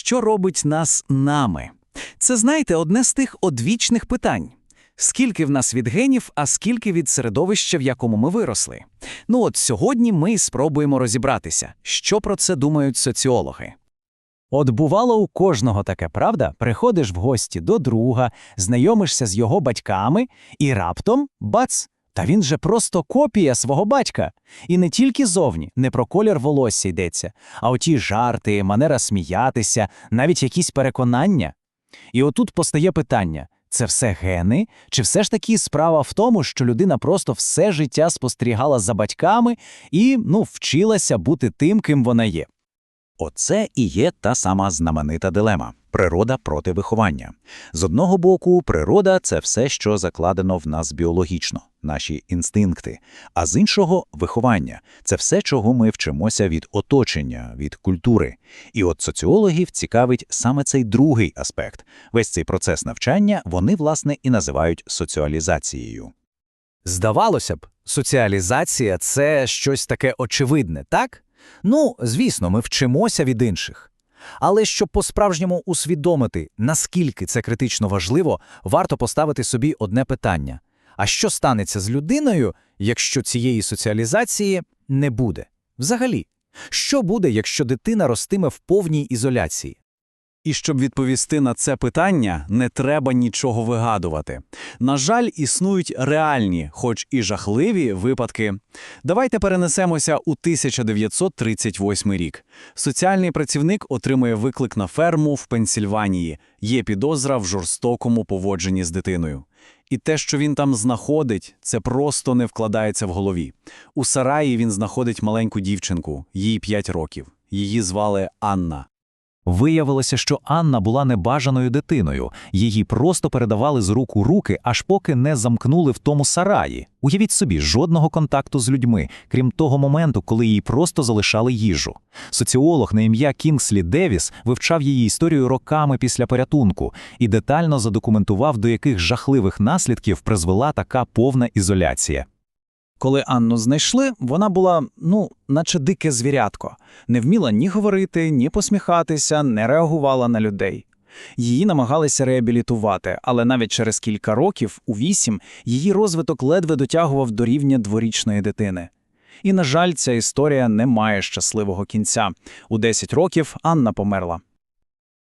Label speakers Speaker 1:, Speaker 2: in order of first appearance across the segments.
Speaker 1: що робить нас нами? Це, знаєте, одне з тих одвічних питань. Скільки в нас від генів, а скільки від середовища, в якому ми виросли? Ну от сьогодні ми спробуємо розібратися, що про це думають соціологи.
Speaker 2: От бувало у кожного таке, правда? Приходиш в гості до друга, знайомишся з його батьками, і раптом бац! Та він же просто копія свого батька. І не тільки зовні, не про колір волосся йдеться, а оті жарти, манера сміятися, навіть якісь переконання. І отут постає питання: це все гени, чи все ж таки справа в тому, що людина просто все життя спостерігала за батьками і ну, вчилася бути тим, ким вона є.
Speaker 3: Оце і є та сама знаменита дилема природа проти виховання. З одного боку, природа це все, що закладено в нас біологічно, наші інстинкти, а з іншого виховання це все, чого ми вчимося від оточення, від культури. І от соціологів цікавить саме цей другий аспект. Весь цей процес навчання вони, власне, і називають соціалізацією.
Speaker 2: Здавалося б, соціалізація це щось таке очевидне, так? Ну, звісно, ми вчимося від інших. Але щоб по-справжньому усвідомити, наскільки це критично важливо, варто поставити собі одне питання: а що станеться з людиною, якщо цієї соціалізації не буде? Взагалі, що буде, якщо дитина ростиме в повній ізоляції?
Speaker 1: І щоб відповісти на це питання, не треба нічого вигадувати. На жаль, існують реальні, хоч і жахливі випадки. Давайте перенесемося у 1938 рік. Соціальний працівник отримує виклик на ферму в Пенсільванії. Є підозра в жорстокому поводженні з дитиною. І те, що він там знаходить, це просто не вкладається в голові. У сараї він знаходить маленьку дівчинку, їй 5 років. Її звали Анна.
Speaker 2: Виявилося, що Анна була небажаною дитиною, її просто передавали з рук у руки, аж поки не замкнули в тому сараї. Уявіть собі, жодного контакту з людьми, крім того моменту, коли їй просто залишали їжу. Соціолог на ім'я Кінгслі Девіс вивчав її історію роками після порятунку і детально задокументував, до яких жахливих наслідків призвела така повна ізоляція.
Speaker 1: Коли Анну знайшли, вона була, ну, наче дике звірятко, не вміла ні говорити, ні посміхатися, не реагувала на людей. Її намагалися реабілітувати, але навіть через кілька років, у вісім, її розвиток ледве дотягував до рівня дворічної дитини. І, на жаль, ця історія не має щасливого кінця. У 10 років Анна померла.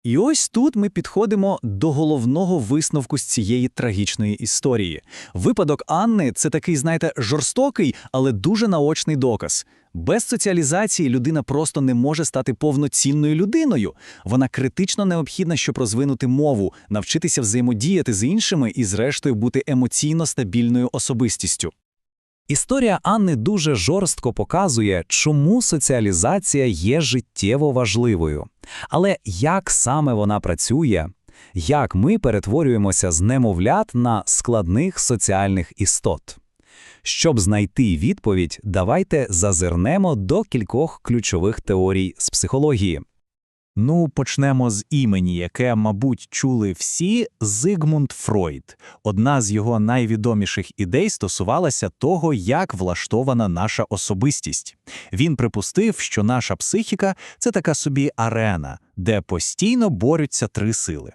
Speaker 1: І ось тут ми підходимо до головного висновку з цієї трагічної історії. Випадок Анни це такий, знаєте, жорстокий, але дуже наочний доказ. Без соціалізації людина просто не може стати повноцінною людиною. Вона критично необхідна, щоб розвинути мову, навчитися взаємодіяти з іншими і, зрештою, бути емоційно стабільною особистістю.
Speaker 2: Історія Анни дуже жорстко показує, чому соціалізація є життєво важливою. Але як саме вона працює, як ми перетворюємося з немовлят на складних соціальних істот? Щоб знайти відповідь, давайте зазирнемо до кількох ключових теорій з психології.
Speaker 4: Ну, почнемо з імені, яке, мабуть, чули всі Зигмунд Фройд. Одна з його найвідоміших ідей стосувалася того, як влаштована наша особистість. Він припустив, що наша психіка це така собі арена, де постійно борються три сили.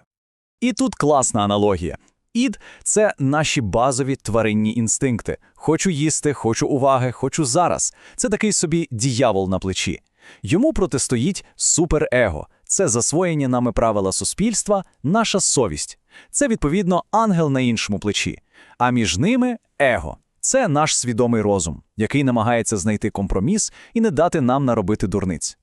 Speaker 1: І тут класна аналогія. Ід це наші базові тваринні інстинкти. Хочу їсти, хочу уваги, хочу зараз. Це такий собі діявол на плечі. Йому протистоїть суперего. Це засвоєні нами правила суспільства, наша совість. Це, відповідно, ангел на іншому плечі. А між ними его. Це наш свідомий розум, який намагається знайти компроміс і не дати нам наробити дурниць.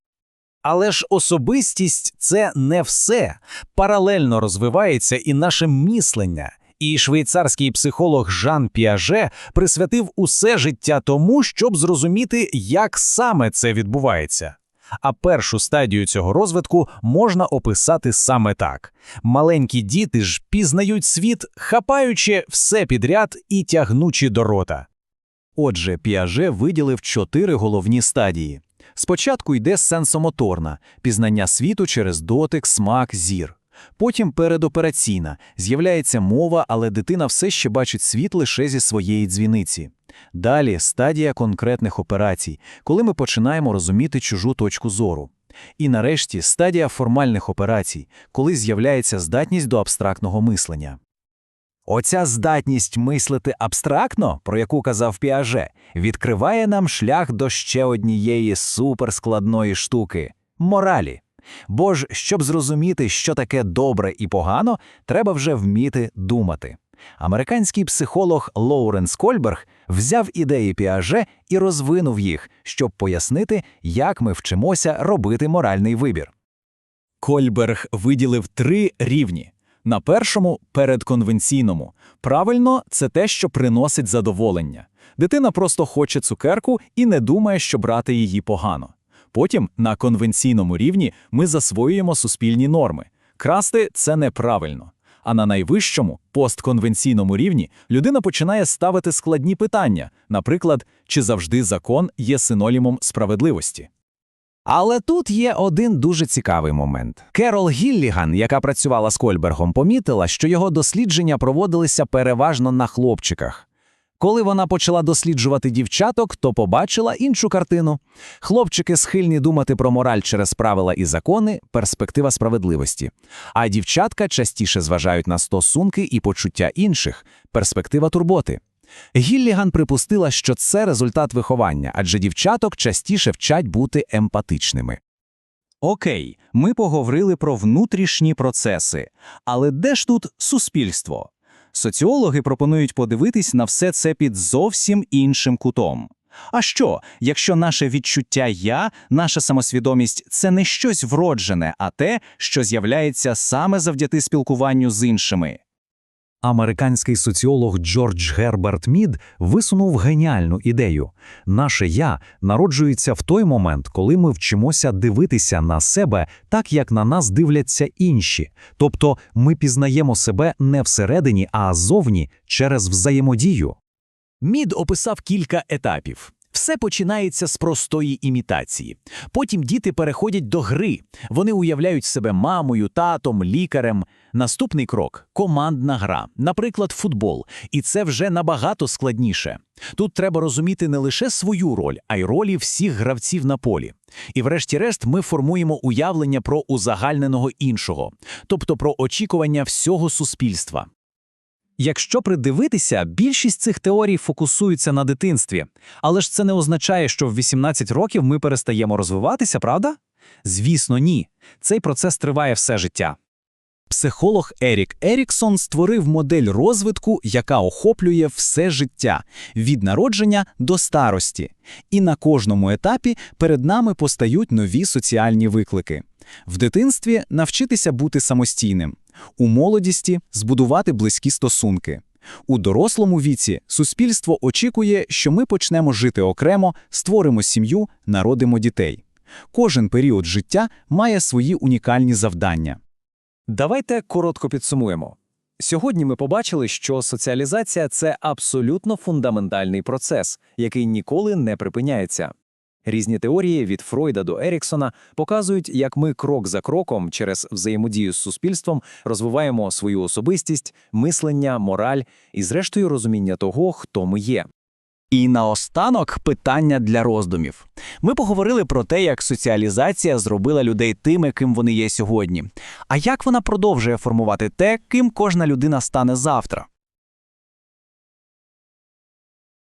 Speaker 2: Але ж особистість це не все. Паралельно розвивається і наше мислення. І швейцарський психолог Жан Піаже присвятив усе життя тому, щоб зрозуміти, як саме це відбувається. А першу стадію цього розвитку можна описати саме так: маленькі діти ж пізнають світ, хапаючи все підряд і тягнучи до рота.
Speaker 1: Отже, Піаже виділив чотири головні стадії. Спочатку йде сенсомоторна пізнання світу через дотик, смак, зір. Потім передопераційна з'являється мова, але дитина все ще бачить світ лише зі своєї дзвіниці. Далі стадія конкретних операцій, коли ми починаємо розуміти чужу точку зору.
Speaker 2: І нарешті стадія формальних операцій, коли з'являється здатність до абстрактного мислення. Оця здатність мислити абстрактно, про яку казав Піаже, відкриває нам шлях до ще однієї суперскладної штуки моралі. Бо ж, щоб зрозуміти, що таке добре і погано, треба вже вміти думати. Американський психолог Лоуренс Кольберг взяв ідеї Піаже і розвинув їх, щоб пояснити, як ми вчимося робити моральний вибір.
Speaker 1: Кольберг виділив три рівні. На першому передконвенційному. Правильно, це те, що приносить задоволення. Дитина просто хоче цукерку і не думає, що брати її погано. Потім на конвенційному рівні ми засвоюємо суспільні норми. Красти це неправильно. А на найвищому постконвенційному рівні людина починає ставити складні питання, наприклад, чи завжди закон є синонімом справедливості.
Speaker 2: Але тут є один дуже цікавий момент. Керол Гілліган, яка працювала з Кольбергом, помітила, що його дослідження проводилися переважно на хлопчиках. Коли вона почала досліджувати дівчаток, то побачила іншу картину. Хлопчики схильні думати про мораль через правила і закони, перспектива справедливості. А дівчатка частіше зважають на стосунки і почуття інших, перспектива турботи. Гілліган припустила, що це результат виховання, адже дівчаток частіше вчать бути емпатичними.
Speaker 1: Окей, ми поговорили про внутрішні процеси, але де ж тут суспільство? Соціологи пропонують подивитись на все це під зовсім іншим кутом. А що, якщо наше відчуття я, наша самосвідомість це не щось вроджене, а те, що з'являється саме завдяки спілкуванню з іншими?
Speaker 2: Американський соціолог Джордж Герберт Мід висунув геніальну ідею. Наше я народжується в той момент, коли ми вчимося дивитися на себе так, як на нас дивляться інші. Тобто ми пізнаємо себе не всередині, а зовні через взаємодію.
Speaker 1: Мід описав кілька етапів. Все починається з простої імітації. Потім діти переходять до гри. Вони уявляють себе мамою, татом, лікарем. Наступний крок командна гра, наприклад, футбол. І це вже набагато складніше. Тут треба розуміти не лише свою роль, а й ролі всіх гравців на полі. І врешті-решт ми формуємо уявлення про узагальненого іншого, тобто про очікування всього суспільства. Якщо придивитися, більшість цих теорій фокусуються на дитинстві. Але ж це не означає, що в 18 років ми перестаємо розвиватися, правда? Звісно, ні. Цей процес триває все життя. Психолог Ерік Еріксон створив модель розвитку, яка охоплює все життя від народження до старості. І на кожному етапі перед нами постають нові соціальні виклики. В дитинстві навчитися бути самостійним, у молодісті збудувати близькі стосунки. У дорослому віці суспільство очікує, що ми почнемо жити окремо, створимо сім'ю, народимо дітей. Кожен період життя має свої унікальні завдання. Давайте коротко підсумуємо. Сьогодні ми побачили, що соціалізація це абсолютно фундаментальний процес, який ніколи не припиняється. Різні теорії від Фройда до Еріксона показують, як ми крок за кроком через взаємодію з суспільством розвиваємо свою особистість, мислення, мораль і, зрештою, розуміння того, хто ми є. І наостанок питання для роздумів. Ми поговорили про те, як соціалізація зробила людей тими, ким вони є сьогодні. А як вона продовжує формувати те, ким кожна людина стане завтра?